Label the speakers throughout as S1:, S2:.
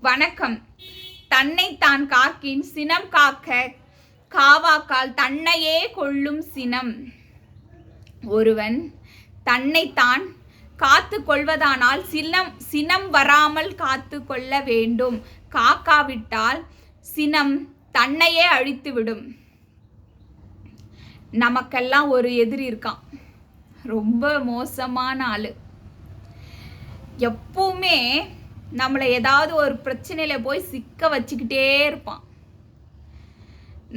S1: வணக்கம். தன்னை தான் காக்கின் சினம் காக்க காவாக்கால் தன்னையே கொள்ளும் சினம். ஒருவன் தன்னைத்தான் காத்து கொள்வதானால் சினம் சினம் வராமல் காத்து கொள்ள வேண்டும். காக்காவிட்டால் சினம் தன்னையே அழித்துவிடும். நமக்கெல்லாம் ஒரு எதிரி இருக்கான். ரொம்ப மோசமான ஆள். எப்பவுமே நம்மளை ஏதாவது ஒரு பிரச்சனையில் போய் சிக்க வச்சுக்கிட்டே இருப்பான்.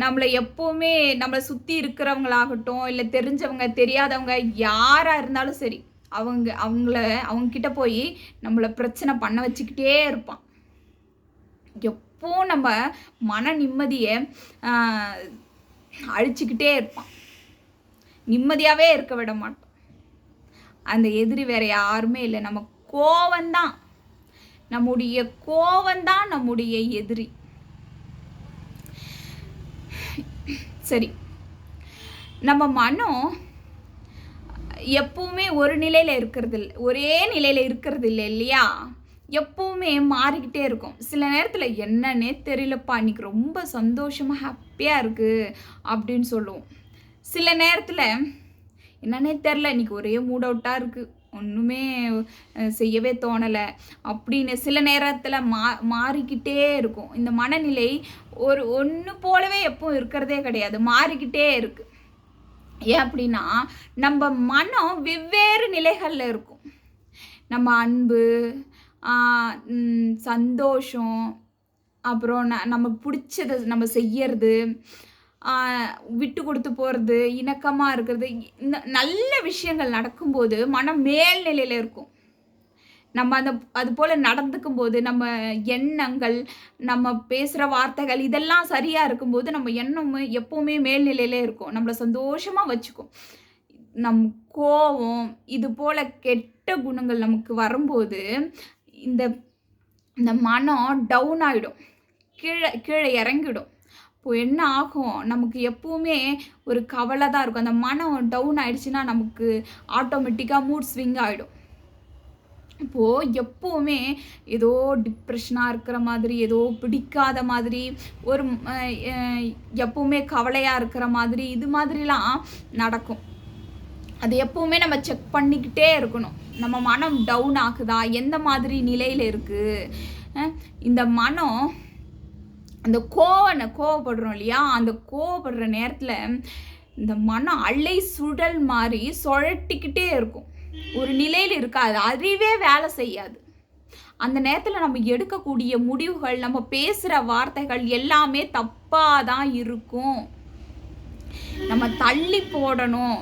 S1: நம்மளை எப்போவுமே நம்மளை சுற்றி இருக்கிறவங்களாகட்டும் இல்லை தெரிஞ்சவங்க தெரியாதவங்க யாராக இருந்தாலும் சரி அவங்க அவங்கள அவங்கக்கிட்ட போய் நம்மளை பிரச்சனை பண்ண வச்சுக்கிட்டே இருப்பான். எப்போ நம்ம மன நிம்மதியை அழிச்சிக்கிட்டே இருப்பான். நிம்மதியாகவே இருக்க விட மாட்டோம். அந்த எதிரி வேற யாருமே இல்லை. நம்ம கோவம்தான். நம்முடைய கோவம்தான் நம்முடைய எதிரி. சரி. நம்ம மனம் எப்பவுமே ஒரு நிலையில் இருக்கிறது இல்லை ஒரே நிலையில் இருக்கிறது இல்லை இல்லையா? எப்பவுமே மாறிக்கிட்டே இருக்கும். சில நேரத்தில் என்னன்னே தெரியலப்பா இன்னைக்கு ரொம்ப சந்தோஷமாக ஹாப்பியாக இருக்குது அப்படின்னு சொல்லுவோம். சில நேரத்தில் என்னன்னே தெரில இன்னைக்கு ஒரே மூட் அவுட்டாக இருக்குது ஒன்றுமே செய்யவே தோணலை. அப்படின்னு சில நேரத்தில் மா மாறிக்கிட்டே இருக்கும். இந்த மனநிலை ஒரு ஒன்று போலவே எப்பவும் இருக்கிறதே கிடையாது. மாறிக்கிட்டே இருக்கு. ஏன் அப்படின்னா நம்ம மனம் வெவ்வேறு நிலைகளில் இருக்கும். நம்ம அன்பு சந்தோஷம் அப்புறம் ந நமக்கு பிடிச்சதை நம்ம செய்யறது விட்டு கொடுத்து போகிறது இணக்கமாக இருக்கிறது இந்த நல்ல விஷயங்கள் நடக்கும்போது மனம் மேல்நிலையில் இருக்கும். நம்ம அந்த அது போல் நடந்துக்கும் போது நம்ம எண்ணங்கள் நம்ம பேசுகிற வார்த்தைகள் இதெல்லாம் சரியாக இருக்கும்போது நம்ம எண்ணம் எப்போவுமே மேல்நிலையிலே இருக்கும். நம்மளை சந்தோஷமாக வச்சுக்கும். நம் கோபம் இது போல் கெட்ட குணங்கள் நமக்கு வரும்போது இந்த இந்த மனம் டவுன் ஆகிடும் கீழே கீழே இறங்கிடும். இப்போ என்ன ஆகும்? நமக்கு எப்போவுமே ஒரு கவலை தான் இருக்கும். அந்த மனம் டவுன் ஆயிடுச்சுன்னா நமக்கு ஆட்டோமேட்டிக்காக மூட் ஸ்விங் ஆகிடும் இப்போது எப்போவுமே ஏதோ டிப்ரெஷனாக இருக்கிற மாதிரி ஏதோ பிடிக்காத மாதிரி ஒரு எப்போவுமே கவலையாக இருக்கிற மாதிரி இது மாதிரிலாம் நடக்கும். அது எப்போவுமே நம்ம செக் பண்ணிக்கிட்டே இருக்கணும். நம்ம மனம் டவுன் ஆகுதா? எந்த மாதிரி நிலையில் இருக்குது இந்த மனம் அந்த கோவனை கோவப்படுறோம் இல்லையா? அந்த கோவப்படுற நேரத்தில் இந்த மனம் அலை சுழல் மாதிரி சுழட்டிக்கிட்டே இருக்கும். ஒரு நிலையில் இருக்காது. அறிவே வேலை செய்யாது. அந்த நேரத்தில் நம்ம எடுக்கக்கூடிய முடிவுகள் நம்ம பேசுகிற வார்த்தைகள் எல்லாமே தப்பாக தான் இருக்கும். நம்ம தள்ளி போடணும்.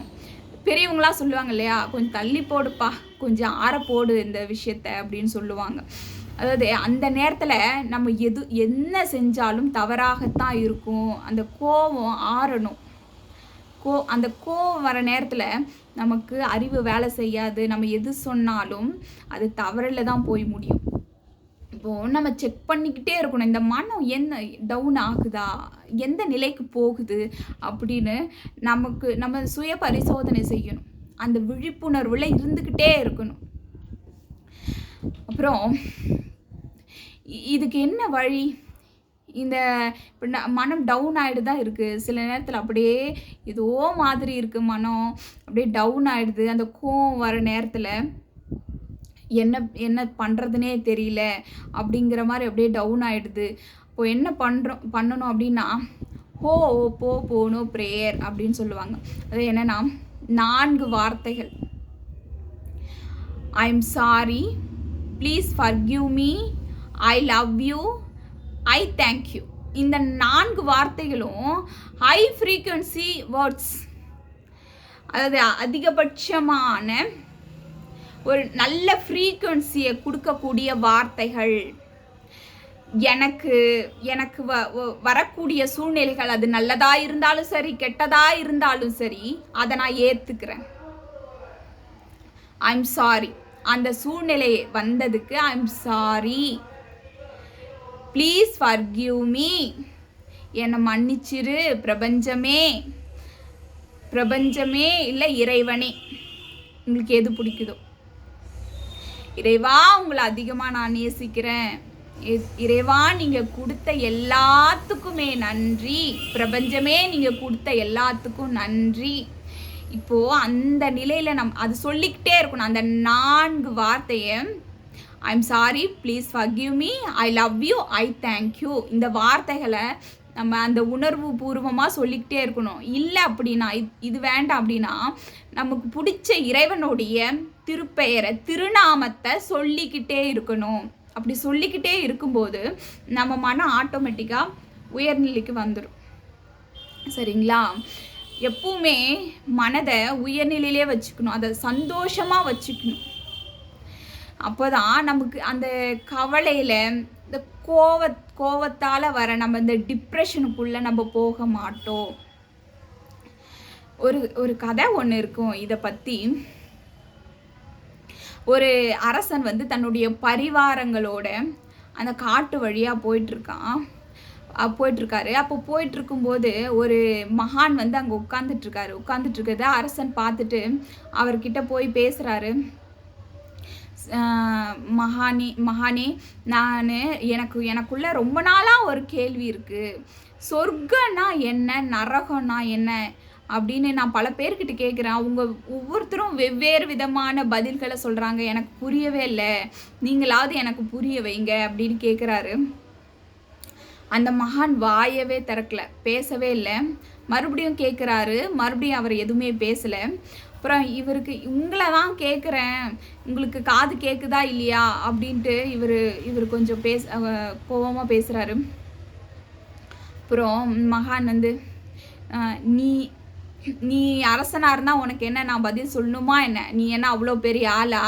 S1: பெரியவங்களாம் சொல்லுவாங்க இல்லையா? கொஞ்சம் தள்ளி போடுப்பா. கொஞ்சம் ஆற போடு இந்த விஷயத்த அப்படின்னு சொல்லுவாங்க. அதாவது அந்த நேரத்தில் நம்ம எது என்ன செஞ்சாலும் தவறாகத்தான் இருக்கும். அந்த கோபம் ஆறணும். கோ அந்த கோவம் வர நேரத்தில் நமக்கு அறிவு வேலை செய்யாது. நம்ம எது சொன்னாலும் அது தவறில் தான் போய் முடியும். இப்போது நம்ம செக் பண்ணிக்கிட்டே இருக்கணும். இந்த மனம் என்ன டவுன் ஆகுதா? எந்த நிலைக்கு போகுது? அப்படின்னு நமக்கு நம்ம சுய பரிசோதனை செய்யணும். அந்த விழிப்புணர்வில் இருந்துக்கிட்டே இருக்கணும். அப்புறம் இதுக்கு என்ன வழி? இந்த இப்போ மனம் டவுன் ஆகிட்டு தான் இருக்குது சில நேரத்தில் அப்படியே ஏதோ மாதிரி இருக்குது மனம். அப்படியே டவுன் ஆகிடுது அந்த கோவம் வர நேரத்தில் என்ன என்ன பண்ணுறதுனே தெரியல. அப்படிங்கிற மாதிரி அப்படியே டவுன் ஆகிடுது இப்போ என்ன பண்ணுறோம் பண்ணணும் அப்படின்னா ஹோ ஓ போ போனோ ப்ரேயர் அப்படின்னு சொல்லுவாங்க. அது என்னென்னா நான்கு வார்த்தைகள். I am sorry please forgive me I love you I thank you இந்த நான்கு வார்த்தைகளும் ஹை ஃப்ரீக்குவன்சி வேர்ட்ஸ் அதாவது அதிகபட்சமான ஒரு நல்ல ஃப்ரீக்குவன்சியை கொடுக்கக்கூடிய வார்த்தைகள். எனக்கு எனக்கு வ வரக்கூடிய சூழ்நிலைகள் அது நல்லதாக இருந்தாலும் சரி கெட்டதாக இருந்தாலும் சரி அதை நான் ஏற்றுக்கிறேன் ஐம் சாரி அந்த சூழ்நிலை வந்ததுக்கு I'm sorry please forgive me என்னை மன்னிச்சிரு பிரபஞ்சமே. பிரபஞ்சமே இல்லை இறைவனே. உங்களுக்கு எது பிடிக்குதோ. இறைவா உங்களை அதிகமாக நான் நேசிக்கிறேன். இறைவா நீங்கள் கொடுத்த எல்லாத்துக்குமே நன்றி. பிரபஞ்சமே நீங்கள் கொடுத்த எல்லாத்துக்கும் நன்றி. இப்போ அந்த நிலையில் நம் அது சொல்லிக்கிட்டே இருக்கணும். அந்த நான்கு வார்த்தையை I'm sorry please forgive me I love you I thank you இந்த வார்த்தைகளை நம்ம அந்த உணர்வு பூர்வமாக சொல்லிக்கிட்டே இருக்கணும். இல்லை அப்படின்னா இது இது வேண்டாம் அப்படின்னா நமக்கு பிடிச்ச இறைவனுடைய திருப்பெயரை திருநாமத்தை சொல்லிக்கிட்டே இருக்கணும். அப்படி சொல்லிக்கிட்டே இருக்கும்போது நம்ம மனம் ஆட்டோமேட்டிக்காக உயர்நிலைக்கு வந்துடும் சரிங்களா? எப்பவுமே மனதை உயர்நிலையிலே வச்சுக்கணும். அதை சந்தோஷமாக வச்சுக்கணும். அப்போதான் நமக்கு அந்த கவலையில் இந்த கோவ கோவத்தால் வர நம்ம இந்த டிப்ரெஷனுக்குள்ளே நம்ம போக மாட்டோம். ஒரு ஒரு கதை ஒன்று இருக்கும். இதை பற்றி ஒரு அரசன் வந்து தன்னுடைய பரிவாரங்களோட அந்த காட்டு வழியாக போயிட்டுருக்கான் போயிட்டுருக்காரு. அப்போ போயிட்டுருக்கும்போது ஒரு மகான் வந்து அங்கே உட்காந்துட்ருக்காரு உட்காந்துட்ருக்கிறத அரசன் பார்த்துட்டு அவர்கிட்ட போய் பேசுகிறாரு மகானி மகானே நான் எனக்கு எனக்குள்ள ரொம்ப நாளாக ஒரு கேள்வி இருக்குது சொர்க்கன்னா என்ன? நரகம்னா என்ன? அப்படின்னு நான் பல பேர்கிட்ட கேட்குறேன் அவங்க ஒவ்வொருத்தரும் வெவ்வேறு விதமான பதில்களை சொல்கிறாங்க எனக்கு புரியவே இல்லை. நீங்களாவது எனக்கு புரிய வைங்க அப்படின்னு கேட்குறாரு அந்த மகான் வாயவே திறக்கல பேசவே இல்லை. மறுபடியும் கேட்குறாரு மறுபடியும் அவர் எதுவுமே பேசலை. அப்புறம் இவருக்கு உங்களை தான் கேட்குறேன். உங்களுக்கு காது கேட்குதா இல்லையா? அப்படின்ட்டு இவர் இவர் கொஞ்சம் பேச கோபமாக பேசுகிறாரு அப்புறம் மகான் வந்து நீ நீ அரசனாக இருந்தால் உனக்கு என்ன நான் பதில் சொல்லணுமா என்ன? நீ என்ன அவ்வளோ பெரிய ஆளா?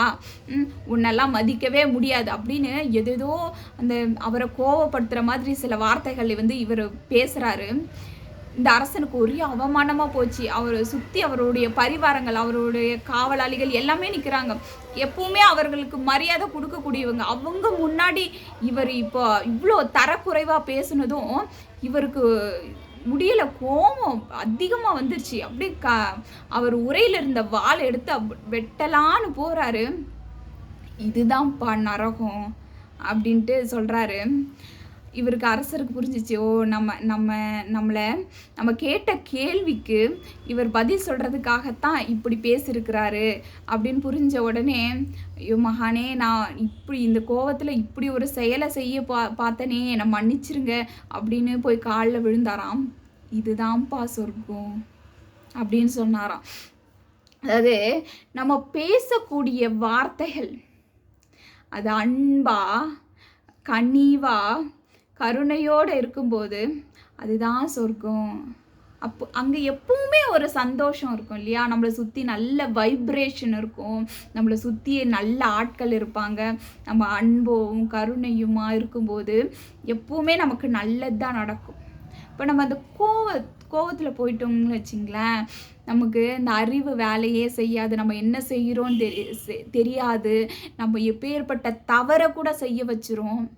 S1: உன்னெல்லாம் மதிக்கவே முடியாது. அப்படின்னு எதேதோ அந்த அவரை கோவப்படுத்துகிற மாதிரி சில வார்த்தைகள் வந்து இவர் பேசுகிறாரு இந்த அரசனுக்கு ஒரே அவமானமாக போச்சு. அவரை சுற்றி அவருடைய பரிவாரங்கள் அவருடைய காவலாளிகள் எல்லாமே நிற்கிறாங்க எப்பவுமே அவர்களுக்கு மரியாதை கொடுக்கக்கூடியவங்க. அவங்க முன்னாடி இவர் இப்போ இவ்வளோ தரக்குறைவாக பேசுனதும் இவருக்கு முடியல கோபம் அதிகமாக வந்துருச்சு. அப்படியே க அவர் உரையில் இருந்த வாளை எடுத்து வெட்டலான்னு போகிறாரு இதுதான்ப்பா நரகம் அப்படின்ட்டு சொல்கிறாரு இவருக்கு அரசருக்கு புரிஞ்சிச்சு ஓ நம்ம நம்ம நம்மளை நம்ம கேட்ட கேள்விக்கு இவர் பதில் சொல்கிறதுக்காகத்தான் இப்படி பேசியிருக்கிறாரு அப்படின்னு புரிஞ்ச உடனே ஐயோ மகானே நான் இப்படி இந்த கோவத்தில் இப்படி ஒரு செயலை செய்ய பா பார்த்தனே என்னை மன்னிச்சிருங்க அப்படின்னு போய் காலில் விழுந்தாராம். இதுதான்ப்பா சொர்க்கம் அப்படின்னு சொன்னாராம். அதாவது நம்ம பேசக்கூடிய வார்த்தைகள் அது அன்பா கனிவா கருணையோடு இருக்கும்போது அதுதான் சொர்க்கம். அப்போ அங்கே எப்பவுமே ஒரு சந்தோஷம் இருக்கும் இல்லையா? நம்மளை சுற்றி நல்ல வைப்ரேஷன் இருக்கும். நம்மளை சுற்றி நல்ல ஆட்கள் இருப்பாங்க. நம்ம அன்பும் கருணையுமா இருக்கும்போது எப்பவுமே நமக்கு நல்லது தான் நடக்கும். இப்போ நம்ம அந்த கோவ கோவத்தில் போயிட்டோம்னு வச்சிங்களேன். நமக்கு இந்த அறிவு வேலையே செய்யாது. நம்ம என்ன செய்கிறோன்னு தெரி செ- தெரியாது. நம்ம எப்பேற்பட்ட தவறை கூட செய்ய வச்சிரும்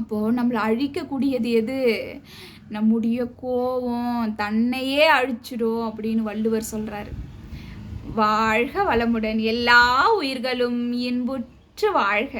S1: அப்போது நம்மளை அழிக்கக்கூடியது எது? நம்முடைய கோபம் தன்னையே அழிச்சிடும் அப்படின்னு வள்ளுவர் சொல்கிறாரு வாழ்க வளமுடன் எல்லா உயிர்களும் இன்புற்று வாழ்க.